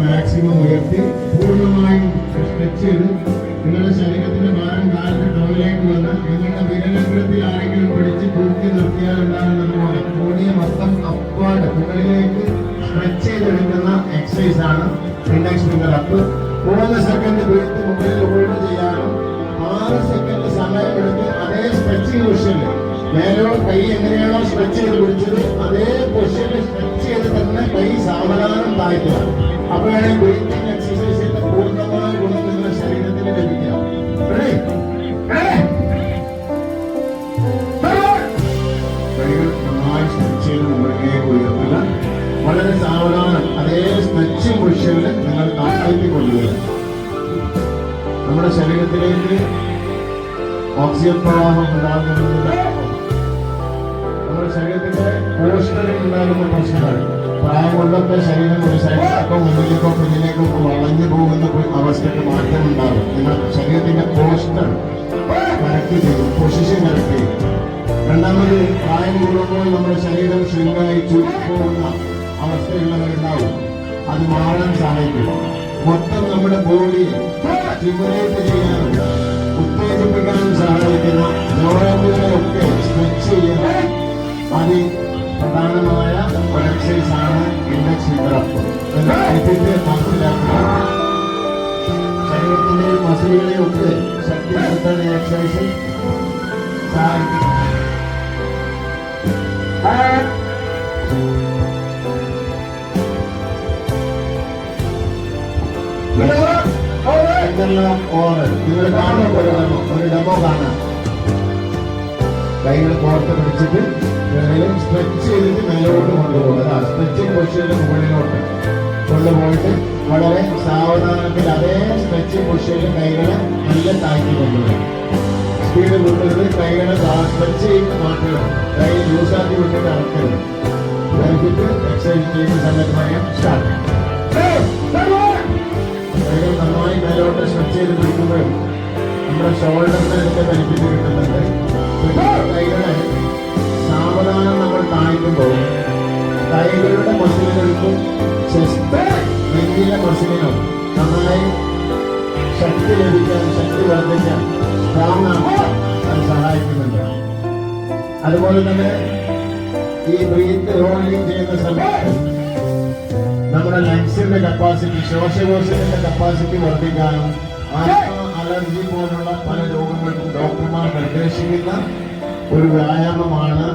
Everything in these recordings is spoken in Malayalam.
മാക്സിമം ഉയർത്തി പൂർണമായും സ്ട്രെച്ച് ചെയ്ത്. നിങ്ങളുടെ ശരീരത്തിന്റെ ഭാരം കാലിന്റെ ടോയിലേക്ക് വന്ന് നിങ്ങളുടെ വിരലഗ്രത്തിൽ ആരെങ്കിലും പിടിച്ച് കൂട്ടി നിർത്തിയാൽ ഉണ്ടാകുന്നതുപോലെ കൂടിയ മൊത്തം അപ്പാട് മുകളിലേക്ക് സ്ട്രെച്ച് ചെയ്തെടുക്കുന്ന എക്സസൈസ് ആണ് ഇൻഡെക്സ് ഫിംഗർ അപ്പ് മൂന്ന് സെക്കൻഡ് വീഴ്ത്തി മുകളിൽ ഹോൾഡ് ചെയ്യാനും ആറ് സെക്കൻഡ് സമയമെടുത്ത് അതേ സ്ട്രെച്ചിങ് പൊസിഷനിൽ മേലോ കൈ എങ്ങനെയാണോ സ്ട്രെച്ച് ചെയ്ത് പിടിച്ചത് അതേ പൊസിഷനിൽ ഉണ്ടാകുന്ന പ്രശ്നമാണ് പ്രായം കൊണ്ടൊക്കെ ശരീരം ഒരു സൈഡിലേക്കോ മുന്നിലേക്കോ പിന്നിലേക്കോ വളഞ്ഞു പോകുന്ന അവസ്ഥയ്ക്ക് മാറ്റം ഉണ്ടാകും. നിങ്ങൾ ശരീരത്തിന്റെ പോസ്റ്റർ കറക്റ്റ് ചെയ്യും. പൊസിഷൻ കറക്റ്റ് ചെയ്യും. രണ്ടാമത് പ്രായം കൂടുമ്പോൾ നമ്മുടെ ശരീരം ശൃംഗായി ചുരുക്കുന്ന അവസ്ഥയുള്ളവരുണ്ടാവും. അത് മാറാൻ സഹായിക്കും മൊത്തം നമ്മുടെ ബോഡിയെ സ്റ്റിമുലേറ്റ് ചെയ്യാനും ഉത്തേജിപ്പിക്കാനും സഹായിക്കുന്ന ഇതിന്റെ മനസ്സിലാക്കുക. ശരീരത്തിന്റെ മസിലുകളെയൊക്കെ ശക്തിപ്പെടുത്താൻ ഈ എക്സസൈസ് സഹായിക്കും ഇതെല്ലാം ഓറൽ നിങ്ങൾ കാണുമ്പോൾ ഒരു ഡെമോ ഒരു ഡെമോ കാണാം. കൈകൾ കോർത്ത് പിടിച്ചിട്ട് വിരലും സ്ട്രെച്ച് ചെയ്തിട്ട് മേലോട്ട് കൊണ്ടുപോകുക അതാ സ്ട്രെച്ചിങ് പൊസിഷനിൽ മുകളിലോട്ട്. കൊണ്ടുപോയിട്ട് വളരെ സാവധാനത്തിൽ അതേ സ്ട്രെച്ച് പൊസിഷനിൽ കൈകളെ നല്ല താഴ്ത്തി കൊണ്ടുവരും. സ്പീഡ് കൂട്ടരുത് കൈകളെ സ്ട്രെച്ച് ചെയ്ത് മാറ്റണം കൈ ലൂസാക്കി വിട്ടിട്ട് അടക്കരുത് കഴിഞ്ഞിട്ട് എക്സസൈസ് ചെയ്യുന്ന സമയത്ത് പറയാം സ്റ്റാർട്ട് കൈകൾ നന്നായി മേലോട്ട് സ്ട്രെച്ച് ചെയ്ത് പിടിക്കുമ്പോഴും നമ്മുടെ ഷോൾഡറിന് ഇതിന്റെ ബെനിഫിറ്റ് കിട്ടുന്നുണ്ട്. കൈകളെ സാവധാനം നമ്മൾ താഴ്ത്തുമ്പോൾ കൈകളുടെ മസിലുകൾക്കും നെഞ്ചിലെ മസിലിനും നന്നായി ശക്തി ലഭിക്കാൻ ശക്തി വർദ്ധിക്കാൻ സ്ട്രോങ് ആക്കാൻ അത് സഹായിക്കുന്നുണ്ട് അതുപോലെ തന്നെ ഈ ബ്രീത്ത് ഹോൾഡിംഗ് ചെയ്യുന്ന സമയത്ത് നമ്മുടെ ലങ്സിന്റെ കപ്പാസിറ്റി ശ്വാസകോശത്തിന്റെ കപ്പാസിറ്റി വർദ്ധിക്കാനും ആസ്മ അലർജി പോലുള്ള പല രോഗങ്ങൾക്കും ഡോക്ടർമാർ നിർദ്ദേശിക്കുന്ന ഒരു വ്യായാമമാണ്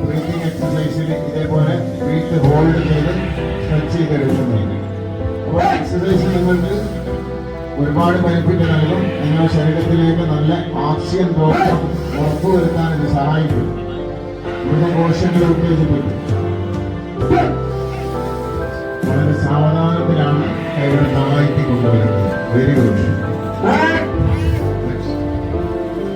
ബ്രീത്തിങ് എക്സസൈസിൽ ഇതേപോലെ വീട്ടിൽ ഹോൾഡ് ചെയ്ത് സ്ട്രെച്ച് ചെയ്തെടുക്കുന്നത് അപ്പോൾ എക്സസൈസ് നിങ്ങൾക്ക് ഒരുപാട് ബെനിഫിറ്റ് നൽകും നിങ്ങളുടെ ശരീരത്തിലേക്ക് നല്ല ഓക്സിജൻ പോക്ക് ഉറപ്പുവരുത്താൻ ഇത് സഹായിക്കും മൃഗകോശങ്ങളെ ഉത്തേജിപ്പിക്കും വളരെ സാവധാനത്തിലാണ് കൈകൾ താഴ്ത്തി കൊണ്ടുവരുന്നത് വെരി ഗുഡ്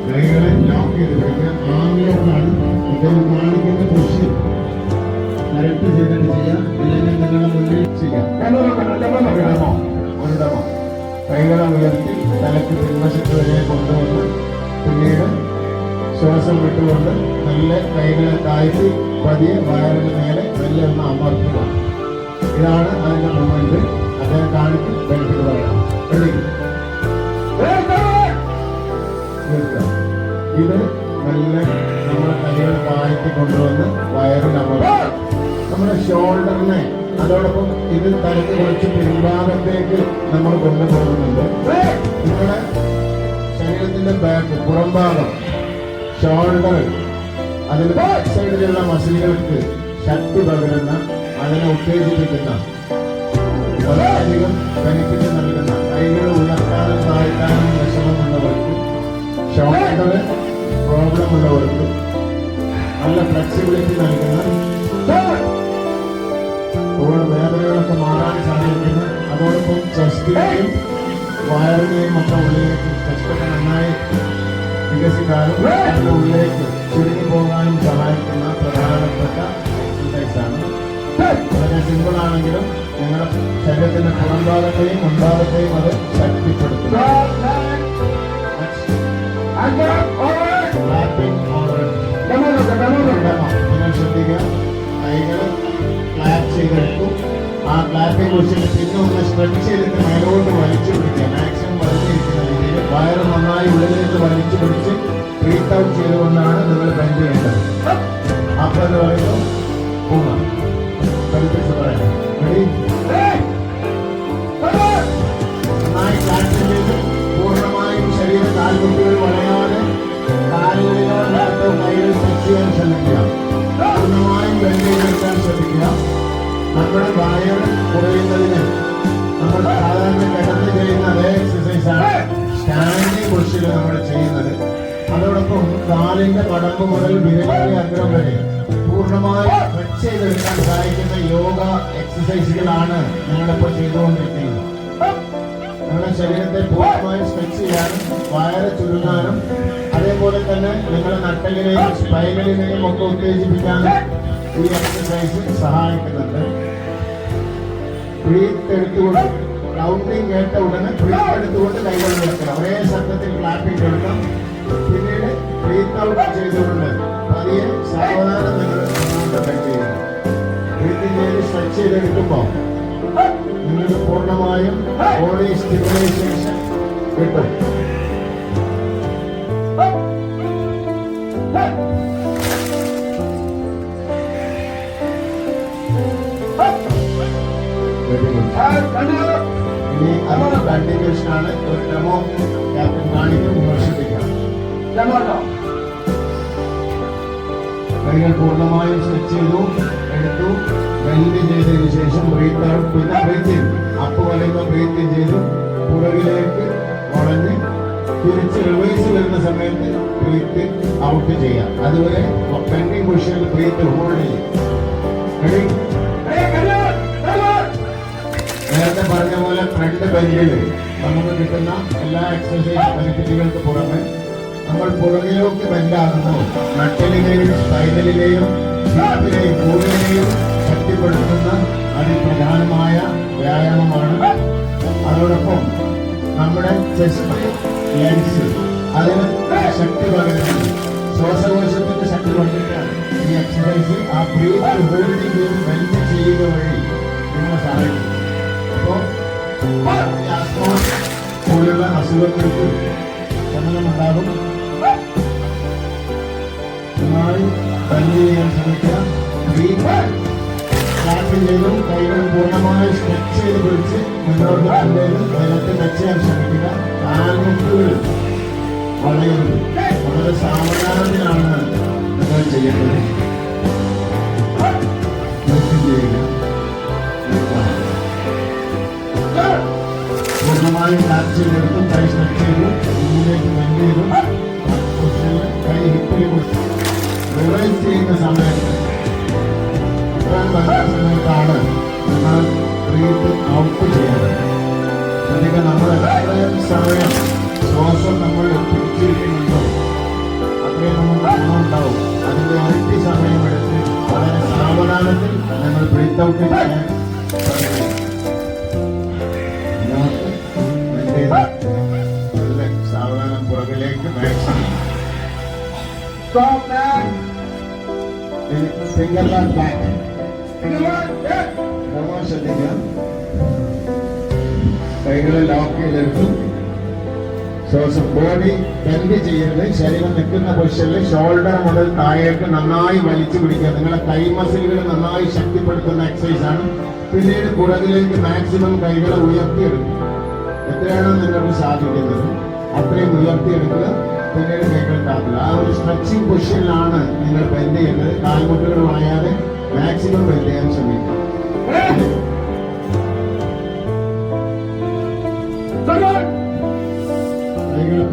കൈകളെ ലോക്ക് ചെയ്ത് വെക്കുക ആംഗ്ലോക്കാണ് ഇദ്ദേഹം കാണിക്കുന്ന പൊസിഷൻ കറക്റ്റ് ചെയ്തിട്ട് ചെയ്യാം അല്ലെങ്കിൽ നിങ്ങളുടെ മുന്നിൽ ചെയ്യാം ഒരിടമോ ഒരിടമോ കൈകളെ ഉയർത്തി തലക്ക് പിൻവശത്ത് വരെ കൊണ്ടുവന്ന് പിന്നീട് ശ്വാസം വിട്ടുകൊണ്ട് നല്ല കൈകളെ താഴ്ത്തി പതിയെ വയറിന് മേലെ നല്ല ഒന്ന് അമർത്തുക ഇതാണ് അതിന്റെ മൂവ്മെന്റ് അദ്ദേഹം കാണിച്ച് ബെനിഫിറ്റ് പറയാം. കൈകൾ താഴ്ത്തി കൊണ്ടുവന്ന് വയറിൽ അമർത്തുക നമ്മുടെ ഷോൾഡറിനെ അതോടൊപ്പം ഇത് തലക്ക് കുറച്ച് പിൻഭാഗത്തേക്ക് നമ്മൾ കൊണ്ടുപോകുന്നുണ്ട്. നിങ്ങളുടെ ശരീരത്തിന്റെ ബാക്ക് പുറംഭാഗം ഷോൾഡർ അതിന് ബാക്ക് സൈഡിലുള്ള മസിലുകൾക്ക് ശക്തി പകരുന്ന അതിനെ ഉത്തേജിപ്പിക്കുന്ന വളരെയധികം ബെനിഫിറ്റ് നൽകുന്ന കൈകൾ ഉയർത്താനും താഴ്ത്താനും വിഷമമുള്ളവർക്ക് ഷോൾഡർ പ്രോബ്ലം ഉള്ളവർക്ക് നല്ല ഫ്ലെക്സിബിലിറ്റി നൽകുന്ന അതുപോലെ വേദനകളൊക്കെ മാറാൻ സാധിക്കുന്ന അതോടൊപ്പം ചെസ്റ്റിനെയും വയറിനെയും ഒക്കെ ഉള്ളിലേക്ക് ചെസ്റ്റൊക്കെ നന്നായി വികസിക്കാനും അതിന്റെ ഉള്ളിലേക്ക് ചുരുങ്ങി പോകാനും സഹായിക്കുന്ന പ്രധാനപ്പെട്ട എക്സസൈസാണ് വളരെ സിമ്പിൾ ആണെങ്കിലും നിങ്ങളുടെ ശരീരത്തിന്റെ പുറംഭാഗത്തെയും മുൻഭാഗത്തെയും അത് ശക്തിപ്പെടുത്തുന്നു. Clapping or- Demo. നിങ്ങൾ ശ്രദ്ധിക്കുക കൈകൾ ക്ലാപ്പ് ചെയ്തെടുക്കും ആ ക്ലാപ്പിംഗ് പൊസിഷനിൽ പിന്നെ ഒന്ന് സ്ട്രെച്ച് ചെയ്തിട്ട് മേലോട്ട് വലിച്ചു പിടിക്കുക മാക്സിമം വലിച്ചിരിക്കുന്ന രീതിയിൽ നന്നായി ഉള്ളിലേക്ക് വലിച്ചു പിടിച്ച് ഔട്ട് ചെയ്തുകൊണ്ടാണ് നിങ്ങൾ ബെൻഡ് ചെയ്യേണ്ടത് അപ്പൊ എന്ന് പറയുമ്പോൾ പോകാം കൽപ്പിച്ച് പറയാം Ready? നന്നായി ക്ലാപ്പ് ചെയ്ത് പൂർണമായും ശരീരം കാൽമുട്ടുകൾ വളയാതെ കാലുകളിലോ ലാത്തോ കൈകൾ ടച്ച് ചെയ്യാൻ ശ്രമിക്കുക പൂർണമായും ബെൻഡ് ചെയ്തെടുക്കാൻ ശ്രമിക്കുക നമ്മുടെ വയറ് കുറയുന്നതിന് നമ്മൾ പൊസിഷനിൽ നമ്മൾ ചെയ്യുന്നത് അതോടൊപ്പം കാലിന്റെ മടമ്പ് മുതൽ വിരലിന്റെ വരെ പൂർണമായി സ്ട്രെച്ച് സഹായിക്കുന്ന യോഗ എക്സസൈസുകളാണ് നിങ്ങളിപ്പോൾ ചെയ്തുകൊണ്ടിരിക്കുന്നത് നമ്മുടെ ശരീരത്തെ പൂർണമായും സ്ട്രെച്ച് ചെയ്യാനും വയറ് ചുരുങ്ങാനും അതേപോലെ തന്നെ നിങ്ങളുടെ നട്ടലിനെയും സ്പൈനലിനെയും ഒക്കെ ഉത്തേജിപ്പിക്കാനും ഈ എക്സസൈസ് സഹായിക്കുന്നുണ്ട്. ബ്രീത്ത് എടുത്തുകൊണ്ട് കൗണ്ടിങ് കേട്ട ഉടനെ ബ്രീത്ത് എടുത്തുകൊണ്ട് കൈകൾ വെക്കണം ഒരേ ശബ്ദത്തിൽ ക്ലാപ്പിംഗ് കേൾക്കാം പിന്നീട് ബ്രീത്ത് ഔട്ട് ചെയ്തുകൊണ്ട് പതിയെ സാവധാനം നിങ്ങൾ സ്ട്രെച്ച് ചെയ്തെടുക്കുമ്പോൾ നിങ്ങൾക്ക് പൂർണമായും ബോഡി സ്റ്റിമുലൈസേഷൻ കിട്ടും ഇനി അതിന്റെ കണ്ടിന്യൂഷൻ ഒരു ഡെമോ ക്യാപ്റ്റൻ കാണിക്കും വിമർശിപ്പിക്കാം കൈകൾ പൂർണമായും സ്ട്രെച്ച് ചെയ്തു. എടുത്തു ബെൻഡ് ചെയ്തതിനു ശേഷം ബ്രീത്ത് ഔട്ട് പിന്നെ ബ്രീത്തിങ് അപ്പ് വലയുമ്പോൾ ബ്രീത്ത് ചെയ്തു പുറകിലേക്ക് വളഞ്ഞ് തിരിച്ച് റിവേഴ്സ് വരുന്ന സമയത്ത് ബ്രീത്ത് ഔട്ട് ചെയ്യാം. അതുവരെ പെൻഡിങ് പൊസിഷനിൽ ബ്രീത്ത് ഹോൾഡ് ചെയ്യും? നേരത്തെ പറഞ്ഞ പോലെ ഫ്രണ്ട് ബെഞ്ചിൽ നമുക്ക് കിട്ടുന്ന എല്ലാ എക്സസൈസ് ബെനിഫിറ്റുകൾക്ക് പുറമെ നമ്മൾ പുറകിലേക്ക് ബെൻഡാകുന്നു നട്ടലിനെയും സ്പൈനലിനെയും ഹിപ്പിനെയും കൂടിനെയും ശക്തിപ്പെടുത്തുന്ന അതിപ്രധാനമായ വ്യായാമമാണ്. അതോടൊപ്പം നമ്മുടെ ചെസ്റ്റ് ശക്തി പകരുന്നു. ശ്വാസകോശത്തിന്റെ ശക്തി പകരുകയാണ്. ഈ എക്സസൈസ് ആ ബ്രീത്ത് ഹോൾഡ് ചെയ്ത് ചെയ്യുക വഴി നിങ്ങളെ സഹായിക്കും. അപ്പോൾ പോലുള്ള അസുഖങ്ങൾക്ക് ശമനമുണ്ടാകും നന്നായി ബെൻഡ് ചെയ്യാൻ ശ്രമിക്കുക. ബ്രീത്ത് ചെയ്തും കൈകൾ പൂർണമായി സ്ട്രെച്ച് ചെയ്ത് പിടിച്ച് മുന്നോട്ട് കൊണ്ടുവരും നിലത്ത് ടച്ച് ചെയ്യാൻ ശ്രമിക്കുക. കാൽമുട്ടുകൾ വളയരുത് വളരെ സാവധാനത്തിലാണ് നിങ്ങൾ ചെയ്യേണ്ടത്. പൂർണമായും ക്ലാപ്പ് ചെയ്തെടുത്തും കൈ സ്ട്രെച്ച് ചെയ്തു. മുന്നിലേക്ക് ബെൻഡ് ചെയ്തു. കൈ ഹിപ്പിൽ കൊടുത്തു. നമ്മൾ ബ്രീത്ത് ഔട്ട് ചെയ്യാൻ ശ്രമിക്കണം. ഇതിനകത്ത് വേണ്ടത് നല്ല സാവധാനം പുറകിലേക്ക് മാക്സിമം ഫിംഗർ ബാക്ക് നന്നായി ശ്രദ്ധിക്കുക കൈകളെ ലോക്ക് ചെയ്തെടുത്തു. ശ്വാസം ബോഡി ബെൻഡ് ചെയ്യരുത്. ശരീരം നിൽക്കുന്ന പൊസിഷനിൽ ഷോൾഡർ മുതൽ താഴേക്ക് നന്നായി വലിച്ചു പിടിക്കുക. നിങ്ങളുടെ കൈ മസിലുകൾ നന്നായി ശക്തിപ്പെടുത്തുന്ന എക്സസൈസ് ആണ്. പിന്നീട് പുറകിലേക്ക് മാക്സിമം കൈകളെ ഉയർത്തിയെടുക്കുക. എത്രയാണോ നിങ്ങൾക്ക് സാധിക്കുന്നത്? അത്രയും ഉയർത്തിയെടുക്കുക. പിന്നീട് കൈകൾ താത്തുക ആ ഒരു സ്ട്രെച്ചിങ് പൊസിഷനിലാണ് നിങ്ങൾ ബെൻഡ് ചെയ്യേണ്ടത്. കാൽമുട്ടുകൾ വളയാതെ മാക്സിമം ബെൻഡ് ചെയ്യാൻ ശ്രമിക്കുക.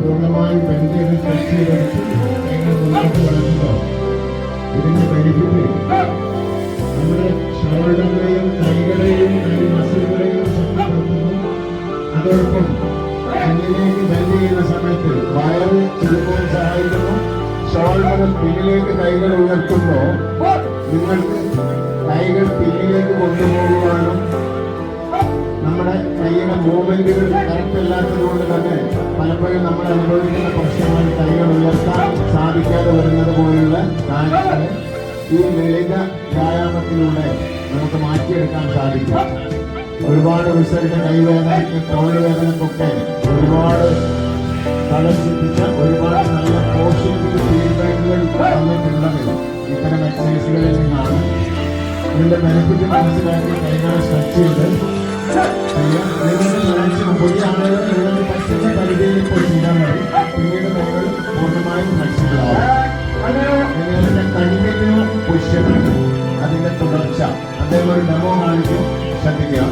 പൂർണമായും പരിചയം സ്ട്രെച്ച് ചെയ്തെടുത്ത് കൈകൾ മുന്നോട്ട് വളരുമ്പോൾ ഇതിന്റെ ബെനിഫിറ്റ് നമ്മുടെ ഷോൾഡറിനെയും കൈകളെയും കൈ മസിലുകളെയും അതോടൊപ്പം പിന്നിലേക്ക് ബെൻഡ് ചെയ്യുന്ന സമയത്ത് വയറ് ചുരുക്കാൻ സഹായിക്കുന്നു. ഷോൾഡർ പിന്നിലേക്ക് കൈകൾ ഉയർത്തുമ്പോൾ നിങ്ങൾക്ക് കൈകൾ പിന്നിലേക്ക് കൊണ്ടുപോകുവാനും കൈയുടെ മൂവ്മെന്റുകൾ കറക്റ്റ് അല്ലാത്തത് തന്നെ പലപ്പോഴും നമ്മൾ അനുഭവിക്കുന്ന പ്രശ്നങ്ങൾ കൈകൾ ഉയർത്താൻ സാധിക്കാതെ വരുന്നത് പോലുള്ള കാര്യങ്ങൾ ഈ ലളിത വ്യായാമത്തിലൂടെ നമുക്ക് മാറ്റിയെടുക്കാൻ സാധിക്കും. ഒരുപാട് റിസൾട്ട് കൈവേദനയ്ക്ക് തോൽ വേദനക്കൊക്കെ ഒരുപാട് തലസിപ്പിച്ച ഒരുപാട് നല്ല പോസിറ്റീവ് ഫീഡ്ബാക്കുകൾ വന്നിട്ടുണ്ടെങ്കിൽ ഇത്തരം എക്സസൈസുകളിൽ നിന്നാണ്. ഇതിന്റെ ബെനിഫിറ്റ് മനസ്സിലാക്കി കൈകളെ സ്ട്രെച്ച് ചെയ്ത് ചെയ്യാം നിങ്ങൾ പൂർണമായും ആവും നിങ്ങളുടെ കണ്ടിന്യൂ പുഷ്യമാണ് അതിന്റെ തുടർച്ച അദ്ദേഹം ഒരു ഡെമോ കാണിക്കും ശ്രദ്ധിക്കുക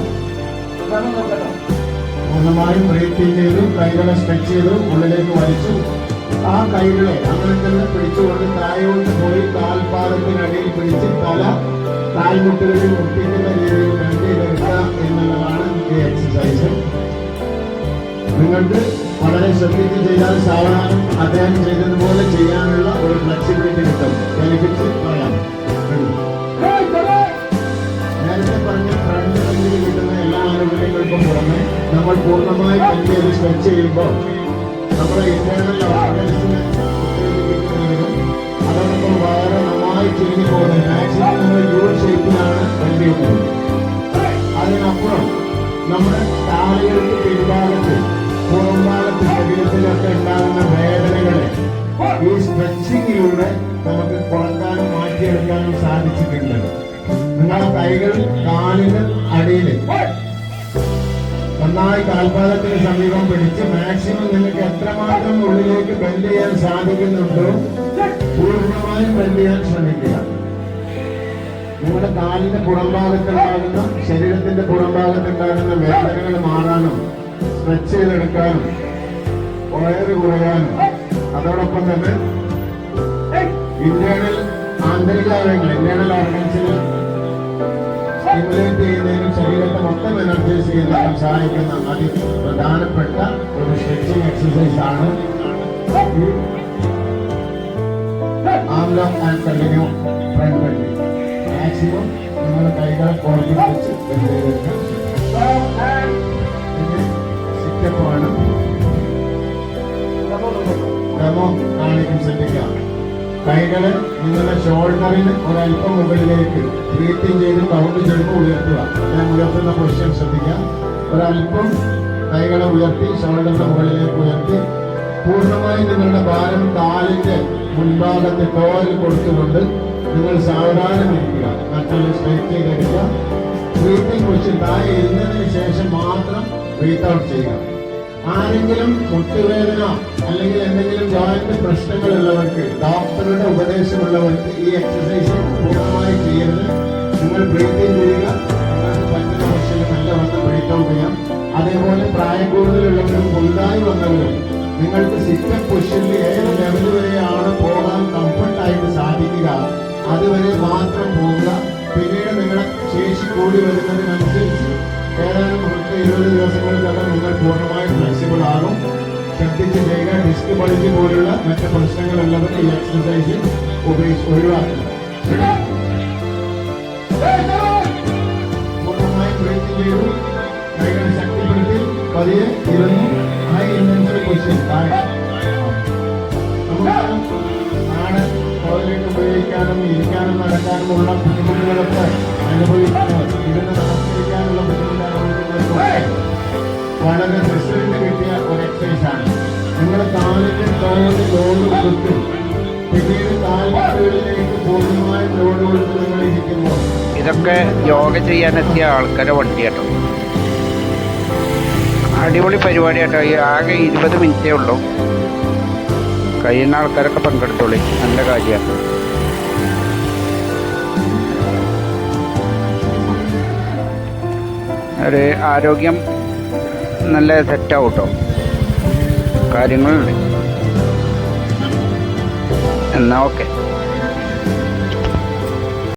പൂർണമായും ബ്രേക്ക് ചെയ്തു കൈകളെ സ്ട്രെച്ച് ചെയ്തു ഉള്ളിലേക്ക് വലിച്ചു ആ കൈകളെ അങ്ങനെ തന്നെ പിടിച്ചുകൊണ്ട് താഴോട്ട് പോയി കാൽപാദത്തിനടിയിൽ പിടിച്ച് തല കാൽമുട്ടുകളിൽ മുട്ടിക്കുന്ന രീതിയിൽ ബെൻഡ് ചെയ്തെടുക്കുക എന്നുള്ളതാണ് ഈ എക്സസൈസ് നിങ്ങൾക്ക് വളരെ ശ്രദ്ധിച്ച് ചെയ്താൽ സാവധാനം അദ്ദേഹം ചെയ്തതുപോലെ ചെയ്യാനുള്ള ഒരു ഫ്ലെക്സിബിലിറ്റി കിട്ടും. ബെനിഫിറ്റ്സ് പറയാം. നേരത്തെ പറഞ്ഞ ഫ്രണ്ട് ബെഞ്ചിൽ കിട്ടുന്ന എല്ലാ ആനുകൂല്യങ്ങൾക്കും പുറമെ നമ്മൾ പൂർണമായി തന്നെ അത് സ്ട്രെച്ച് ചെയ്യുമ്പോൾ നമ്മുടെ ഇന്റേണൽ ഓർഗൻസിനെ അതോടൊപ്പം വളരെ നന്നായി ചുരുങ്ങി പോകുന്നത് മാക്സിമം നമ്മൾ യു ഷേപ്പിലാണ് ചെയ്യുന്നത് അതിനപ്പുറം നമ്മുടെ കാലുകൾക്ക് പിൻഭാഗത്ത് പുറംഭാഗത്ത് ശരീരത്തിലൊക്കെ ഉണ്ടാകുന്ന വേദനകളെ ഈ സ്ട്രെച്ചിങ്ങിലൂടെ നമുക്ക് കുറക്കാനും മാറ്റിയെടുക്കാനും സാധിച്ചിട്ടുണ്ട്. നിങ്ങളുടെ കൈകൾ കാലിന് അടിയിൽ നന്നായി കാൽപാദത്തിന് സമീപം പിടിച്ച് മാക്സിമം നിങ്ങൾക്ക് എത്രമാത്രം ഉള്ളിലേക്ക് ബെൻഡ് ചെയ്യാൻ സാധിക്കുന്നുണ്ടോ പൂർണമായും ബെൻഡ് ചെയ്യാൻ ശ്രമിക്കുക. നിങ്ങളുടെ കാലിന്റെ പുറംഭാഗത്തുണ്ടാകുന്ന ശരീരത്തിന്റെ പുറംഭാഗത്തുണ്ടാകുന്ന ചെയ്തെടുക്കാനും വയറ് കുറയാനും. അതോടൊപ്പം തന്നെ ഇന്റേണൽ ആന്തരിക അവയവങ്ങൾ ഇന്റേണൽ ഓർഗൻസിനെ സ്റ്റിമുലേറ്റ് ചെയ്യുന്നതിനും ശരീരത്തെ മൊത്തം എനർജൈസ് ചെയ്യുന്നതിനും സഹായിക്കുന്ന അതി പ്രധാനപ്പെട്ട ഒരു സ്ട്രെച്ചിങ് എക്സസൈസ് ആണ് ആംലോ and continue front bending maximum നിങ്ങളുടെ കൈകളെ കോർഡിൽ നിങ്ങളുടെ ഷോൾഡറിന് ഒരല്പം മുകളിലേക്ക് ബ്രീത്തിങ് ചെയ്ത് കൗണ്ട് ചെടുപ്പ് ഉയർത്തുക. ഞാൻ ഉയർത്തുന്ന പൊസിഷൻ ശ്രദ്ധിക്കാം. ഒരല്പം കൈകളെ ഉയർത്തി ഷോൾഡറിന്റെ മുകളിലേക്ക് ഉയർത്തി. പൂർണമായി നിങ്ങളുടെ ഭാരം കാലിന്റെ മുൻഭാഗത്തെ കോലിൽ കൊടുത്തുകൊണ്ട് നിങ്ങൾ സാവധാനം ഇരിക്കുക. നട്ടൽ സ്ട്രൈറ്റ് ചെയ്തെടുക്കുക. ബ്രീത്തിങ് പൊസിഷൻ താഴെ ഇരുന്നതിന് ശേഷം മാത്രം ബ്രീത്ത് ഔട്ട് ചെയ്യുക. ആരെങ്കിലും മുട്ടുവേദന അല്ലെങ്കിൽ എന്തെങ്കിലും ജോയിന്റ് പ്രശ്നങ്ങളുള്ളവർക്ക് ഡോക്ടറുടെ ഉപദേശമുള്ളവർക്ക് ഈ എക്സസൈസ് പൂർണമായി ചെയ്യരുത്. നിങ്ങൾ ബ്രീത്തിങ് ചെയ്യുക. നല്ല വന്ന് ബ്രീത്ത് ഔട്ട് ചെയ്യാം. അതേപോലെ പ്രായം കൂടുതലുള്ളവരും പുതുതായി വന്നവരും നിങ്ങൾക്ക് സിറ്റ് പൊസിഷനിൽ ഏത് ലെവൽ വരെയാണ് പോകാൻ കംഫർട്ടായിട്ട് സാധിക്കുക അതുവരെ മാത്രം പോവുക. പിന്നീട് നിങ്ങളുടെ ശേഷി കൂടി വരുന്നതിനനുസരിച്ച് പത്ത് ഇരുപത് ദിവസങ്ങൾക്കകം നിങ്ങൾ പൂർണമായും ഫ്ലെക്സിബിൾ ആകും ശ്രദ്ധിച്ച് ചെയ്യുക ഡിസ്ക് പഠിച്ച് പോലുള്ള മറ്റ് പ്രശ്നങ്ങളുള്ളവർ ഈ എക്സസൈസ് ഉപയോഗിച്ച് ഒഴിവാക്കുക പൂർണമായും ബ്രേക്ക് ചെയ്തു കൈകൾ ശക്തിപ്പെടുത്തി പതിയെ ഇരുന്നു ഹൈ ഇന്റൻസിറ്റി പൊസിഷൻ താഴെ. ആണ് ടോയ്ലറ്റ് ഉപയോഗിക്കാനും ഇരിക്കാനും നടക്കാനും ഉള്ള ബുദ്ധിമുട്ടുകളൊക്കെ അനുഭവിക്കുന്നത്. ഇരുന്ന് അനുഭവിക്കുന്നവർക്കൊക്കെ വളരെ റിസൾട്ട് കിട്ടിയ ഒരു എക്സസൈസ് ആണ്. നിങ്ങൾ കാലിന്റെ ടോയിൽ ലോഡ് കൊടുത്ത് പിന്നീട് കാൽമുട്ടുകളിലേക്ക് പൂർണമായ ലോഡ് കൊടുത്ത് നിങ്ങൾ ഇരിക്കുമ്പോൾ ഇതൊക്കെ യോഗ ചെയ്യാനെത്തിയ ആൾക്കാരെ വണ്ടി കേട്ടോ. അടിപൊളി പരിപാടി കേട്ടോ. ആകെ ഇരുപത് മിനിറ്റേ ഉള്ളൂ. കഴിയുന്ന ആൾക്കാരൊക്കെ പങ്കെടുത്തോളി. നല്ല കാര്യമാണ് ഒരു ആരോഗ്യം നല്ല സെറ്റാവും കേട്ടോ കാര്യങ്ങളുണ്ട്. എന്നാ ഓക്കെ.